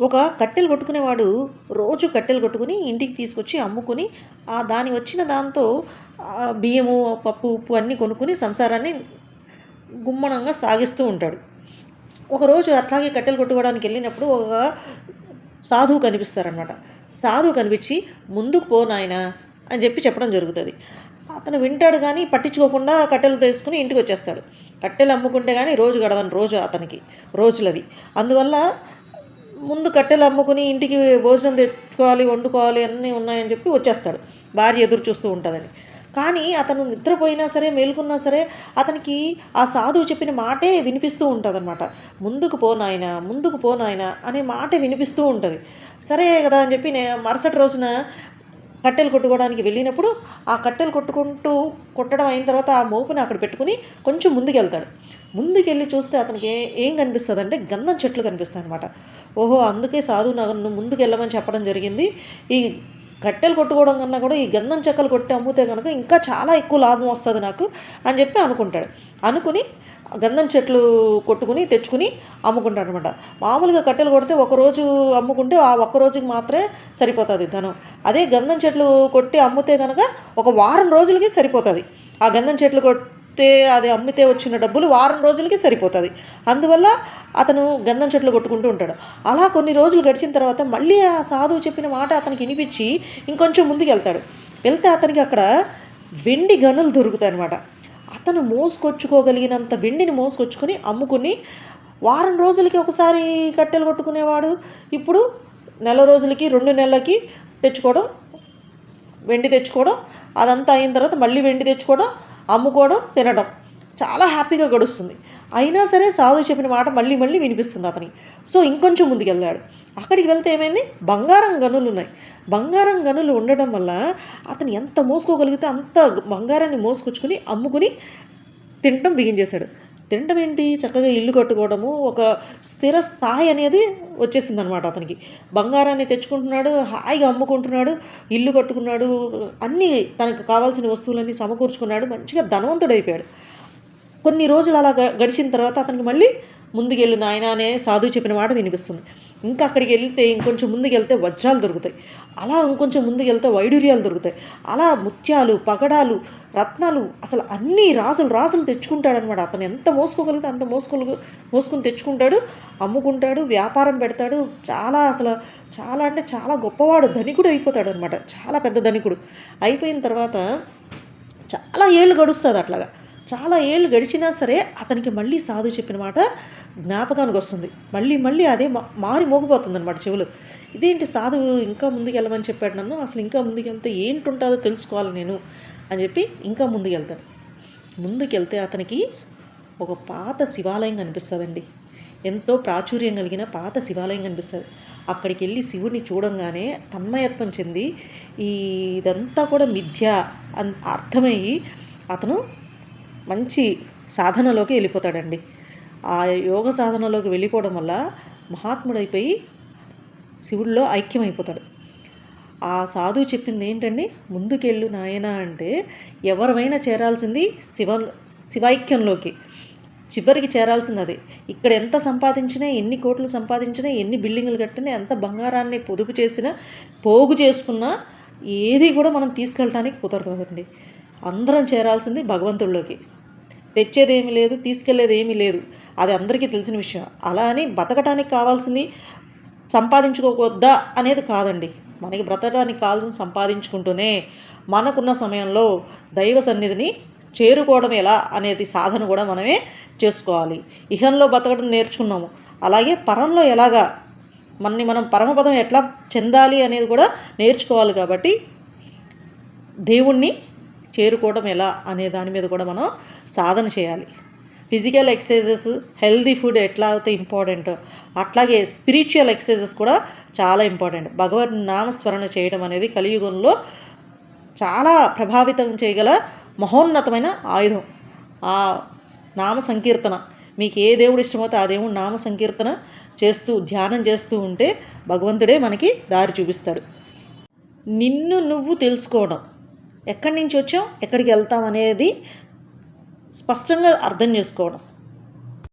ఒక కట్టెలు కొట్టుకునేవాడు రోజు కట్టెలు కొట్టుకుని ఇంటికి తీసుకొచ్చి అమ్ముకుని ఆ దాని వచ్చిన దాంతో బియ్యము పప్పు ఉప్పు అన్నీ కొనుక్కుని సంసారాన్ని గుమ్మనంగా సాగిస్తూ ఉంటాడు. ఒకరోజు అట్లాగే కట్టెలు కొట్టుకోవడానికి వెళ్ళినప్పుడు ఒక సాధువు కనిపిస్తారనమాట సాధువు కనిపించి ముందుకు పో నాయనా అని చెప్పి చెప్పడం జరుగుతుంది. అతను వింటాడు కానీ పట్టించుకోకుండా కట్టెలు తీసుకుని ఇంటికి వచ్చేస్తాడు. కట్టెలు అమ్ముకుంటే కానీ రోజు గడవని రోజు అతనికి రోజులవి. అందువల్ల ముందు కట్టెలు అమ్ముకుని ఇంటికి భోజనం తెచ్చుకోవాలి వండుకోవాలి అన్నీ ఉన్నాయని చెప్పి వచ్చేస్తాడు. భార్య ఎదురు చూస్తూ ఉంటుందని. కానీ అతను నిద్రపోయినా సరే మేలుకున్నా సరే అతనికి ఆ సాధువు చెప్పిన మాటే వినిపిస్తూ ఉంటుంది అనమాట ముందుకు పోనాయన ముందుకు పోనాయన అనే మాటే వినిపిస్తూ ఉంటుంది. సరే కదా అని చెప్పి మరుసటి రోజున కట్టెలు కొట్టుకోవడానికి వెళ్ళినప్పుడు ఆ కట్టెలు కొట్టుకుంటూ కొట్టడం అయిన తర్వాత ఆ మోపుని అక్కడ పెట్టుకుని కొంచెం ముందుకెళ్తాడు. ముందుకెళ్ళి చూస్తే అతనికి ఏ ఏం కనిపిస్తుంది అంటే గంధం చెట్లు కనిపిస్తాయి అనమాట ఓహో అందుకే సాధువు నన్ను ముందుకు వెళ్ళమని చెప్పడం జరిగింది. ఈ కట్టెలు కొట్టుకోవడం కన్నా కూడా ఈ గంధం చెక్కలు కొట్టి అమ్మితే కనుక ఇంకా చాలా ఎక్కువ లాభం వస్తుంది నాకు అని చెప్పి అనుకుంటాడు. అనుకుని గంధం చెట్లు కొట్టుకుని తెచ్చుకుని అమ్ముకుంటాడు అనమాట మామూలుగా కట్టెలు కొడితే ఒకరోజు అమ్ముకుంటే ఆ ఒక్క రోజుకి మాత్రమే సరిపోతుంది ధనం. అదే గంధం చెట్లు కొట్టి అమ్మితే కనుక ఒక వారం రోజులకి సరిపోతుంది. ఆ గంధం చెట్లు కొట్టి అది అమ్మితే వచ్చిన డబ్బులు వారం రోజులకి సరిపోతుంది. అందువల్ల అతను గంధం చెట్లు కొట్టుకుంటూ ఉంటాడు. అలా కొన్ని రోజులు గడిచిన తర్వాత మళ్ళీ ఆ సాధువు చెప్పిన మాట అతనికి వినిపించి ఇంకొంచెం ముందుకు వెళ్తాడు వెళ్తే అతనికి అక్కడ వెండి గనులు దొరుకుతాయి అనమాట అతను మోసుకొచ్చుకోగలిగినంత వెండిని మోసుకొచ్చుకొని అమ్ముకుని వారం రోజులకి ఒకసారి కట్టెలు కొట్టుకునేవాడు. ఇప్పుడు నెల రోజులకి రెండు నెలలకి తెచ్చుకోవడం వెండి తెచ్చుకోవడం అదంతా అయిన తర్వాత మళ్ళీ వెండి తెచ్చుకోవడం అమ్ముకోవడం తినడం. చాలా హ్యాపీగా గడుస్తుంది. అయినా సరే సాధు చెప్పిన మాట మళ్ళీ మళ్ళీ వినిపిస్తుంది అతని సో ఇంకొంచెం ముందుకెళ్ళాడు. అక్కడికి వెళ్తే ఏమైంది? బంగారం గనులు ఉన్నాయి. బంగారం గనులు ఉండడం వల్ల అతను ఎంత మోసుకోగలిగితే అంత బంగారాన్ని మోసుకొచ్చుకుని అమ్ముకుని తినడం బిగించేశాడు తినడం ఏంటి చక్కగా ఇల్లు కట్టుకోవడము ఒక స్థిర స్థాయి అనేది వచ్చేసింది అనమాట అతనికి. బంగారాన్ని తెచ్చుకుంటున్నాడు హాయిగా అమ్ముకుంటున్నాడు ఇల్లు కట్టుకున్నాడు అన్నీ తనకు కావాల్సిన వస్తువులన్నీ సమకూర్చుకున్నాడు మంచిగా ధనవంతుడైపోయాడు. కొన్ని రోజులు అలా గ- గడిచిన తర్వాత అతనికి మళ్ళీ ముందుకెళ్ళి నాయన అనే సాధువు చెప్పిన మాట వినిపిస్తుంది. ఇంకా అక్కడికి వెళ్తే ఇంకొంచెం ముందుకు వెళ్తే వజ్రాలు దొరుకుతాయి. అలా ఇంకొంచెం ముందుకు వెళ్తే వైడూర్యాలు దొరుకుతాయి. అలా ముత్యాలు పగడాలు రత్నాలు అసలు అన్ని రాసులు రాసులు తెచ్చుకుంటాడనమాట అతను ఎంత మోసుకోగలిగితే అంత మోసుకోగలి మోసుకుని తెచ్చుకుంటాడు అమ్ముకుంటాడు వ్యాపారం పెడతాడు. చాలా అసలు చాలా అంటే చాలా గొప్పవాడు ధనికుడు అయిపోతాడు అనమాట చాలా పెద్ద ధనికుడు. అయిపోయిన తర్వాత చాలా ఏళ్ళు గడుస్తుంది అట్లాగా. చాలా ఏళ్ళు గడిచినా సరే అతనికి మళ్ళీ సాధు చెప్పిన మాట జ్ఞాపకానికి వస్తుంది. మళ్ళీ మళ్ళీ అదే మారి మోగిపోతుంది అనమాట చెవులు. ఇదేంటి సాధువు ఇంకా ముందుకు వెళ్ళమని చెప్పాడు నన్ను? అసలు ఇంకా ముందుకు వెళ్తే ఏంటి ఉంటుందో తెలుసుకోవాలి నేను అని చెప్పి ఇంకా ముందుకెళ్తాడు ముందుకెళ్తే అతనికి ఒక పాత శివాలయం కనిపిస్తుందండి. ఎంతో ప్రాచుర్యం కలిగిన పాత శివాలయం కనిపిస్తుంది. అక్కడికి వెళ్ళి శివుడిని చూడంగానే తన్మయత్వం చెంది ఈ ఇదంతా కూడా మిథ్య అర్థమయ్యి అతను మంచి సాధనలోకి వెళ్ళిపోతాడండి. ఆ యోగ సాధనలోకి వెళ్ళిపోవడం వల్ల మహాత్ముడైపోయి శివుడిలో ఐక్యమైపోతాడు. ఆ సాధువు చెప్పింది ఏంటండి? ముందుకెళ్ళు నాయన అంటే ఎవరివైనా చేరాల్సింది శివ శివైక్యంలోకి. చివరికి చేరాల్సింది అది ఇక్కడ ఎంత సంపాదించినా ఎన్ని కోట్లు సంపాదించినా ఎన్ని బిల్డింగులు కట్టినా ఎంత బంగారాన్ని పొదుపు చేసినా పోగు చేసుకున్నా ఏది కూడా మనం తీసుకెళ్ళటానికి కుదరదండి. అందరం చేరాల్సింది భగవంతుడిలోకి తెచ్చేది ఏమీ లేదు తీసుకెళ్ళేది ఏమీ లేదు. అది అందరికీ తెలిసిన విషయం. అలా అని బతకటానికి కావాల్సింది సంపాదించుకోవద్దా అనేది కాదండి. మనకి బ్రతకడానికి కావాల్సింది సంపాదించుకుంటూనే మనకున్న సమయంలో దైవ సన్నిధిని చేరుకోవడం ఎలా అనేది సాధన కూడా మనమే చేసుకోవాలి. ఇహంలో బతకడం నేర్చుకున్నాము. అలాగే పరంలో ఎలాగా మనని మనం పరమపదం ఎట్లా చెందాలి అనేది కూడా నేర్చుకోవాలి కాబట్టి దేవుణ్ణి చేరుకోవడం ఎలా అనే దాని మీద కూడా మనం సాధన చేయాలి. ఫిజికల్ ఎక్సర్సైజెస్ హెల్దీ ఫుడ్ ఎట్లా అయితే ఇంపార్టెంట్ అట్లాగే స్పిరిచువల్ ఎక్సర్సైజెస్ కూడా చాలా ఇంపార్టెంట్ భగవద్ నామస్మరణ చేయడం అనేది కలియుగంలో చాలా ప్రభావితం చేయగల మహోన్నతమైన ఆయుధం. ఆ నామ సంకీర్తన మీకు ఏ దేవుడు ఇష్టమైతే ఆ దేవుడు నామ సంకీర్తన చేస్తూ ధ్యానం చేస్తూ ఉంటే భగవంతుడే మనకి దారి చూపిస్తాడు. నిన్ను నువ్వు తెలుసుకోవడం ఎక్కడి నుంచి వచ్చాం? ఎక్కడికి వెళ్తాం అనేది స్పష్టంగా అర్థం చేసుకోవడం.